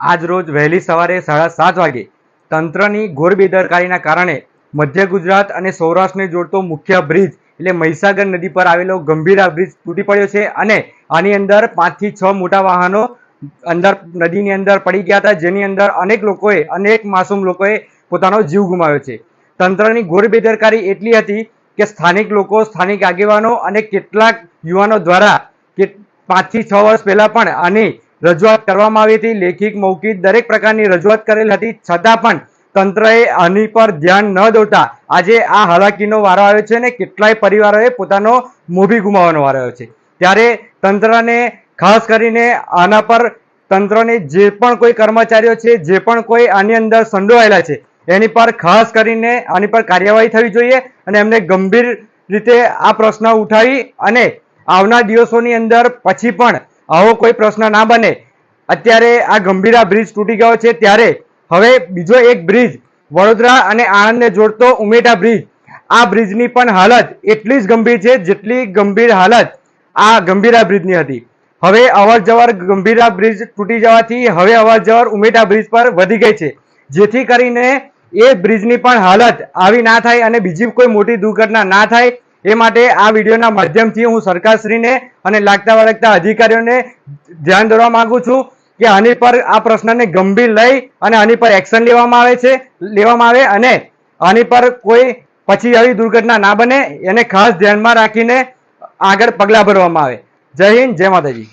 આજ રોજ વહેલી સવારે સાડા સાત વાગે તંત્રની ઘોર બેદરકારીના કારણે મધ્ય ગુજરાત અને સૌરાષ્ટ્રને જોડતો મુખ્ય બ્રિજ એટલે મહીસાગર નદી પર આવેલો ગંભીરા બ્રિજ તૂટી પડ્યો છે અને આની અંદર પાંચથી છ મોટા વાહનો અંદર નદીની અંદર પડી ગયા હતા, જેની અંદર અનેક લોકોએ, અનેક માસૂમ લોકોએ પોતાનો જીવ ગુમાવ્યો છે. તંત્રની ઘોર બેદરકારી એટલી હતી કે સ્થાનિક લોકો, સ્થાનિક આગેવાનો અને કેટલાક યુવાનો દ્વારા કે પાંચથી છ વર્ષ પહેલાં પણ આની રજૂઆત કરવામાં આવી હતી. લેખિત મૌખિક દરેક પ્રકારની રજૂઆત કરેલ હતી. છતાં પણ તંત્રએ આની પર ધ્યાન ન દોતા આજે આ હાલાકીનો વારો આવ્યો છે અને કેટલાય પરિવારોએ પોતાનો મોભી ગુમાવવાનો વારો આવ્યો છે. ત્યારે તંત્રને ખાસ કરીને આના પર તંત્રને જે પણ કોઈ કર્મચારીઓ છે, જે પણ કોઈ આની અંદર સંડોવાયેલા છે, એની પર ખાસ કરીને આની પર કાર્યવાહી થવી જોઈએ અને એમને ગંભીર રીતે આ પ્રશ્ન ઉઠાવી અને આવનાર દિવસોની અંદર પછી પણ આવો કોઈ પ્રશ્ન ના બને. અત્યારે આ ગંભીરા બ્રિજ તૂટી ગયો છે ત્યારે હવે બીજો એક બ્રિજ, વડોદરા અને આણંદને જોડતો ઉમેટા બ્રિજ. આ બ્રિજની પણ હાલત એટલી જ ગંભીર છે જેટલી ગંભીર હાલત આ ગંભીરા બ્રિજની હતી. હવે અવર જવર ગંભીરા બ્રિજ તૂટી જવાથી હવે અવર જવર ઉમેટા બ્રિજ પર વધી ગઈ છે. જેથી કરીને એ બ્રિજની પણ હાલત આવી ના થાય અને બીજી કોઈ મોટી દુર્ઘટના ના થાય એ માટે આ વિડીયોના માધ્યમથી હું સરકારશ્રીને અને લાગતા વળગતા અધિકારીઓને ધ્યાન દોરવા માંગુ છું કે આની પર આ પ્રશ્નને ગંભીર લઈ અને આની પર એક્શન લેવામાં આવે છે, લેવામાં આવે અને આની પર કોઈ પછી આવી દુર્ઘટના ના બને, એને ખાસ ધ્યાનમાં રાખીને આગળ પગલાં ભરવામાં આવે. જય હિન્દ, જય માતાજી.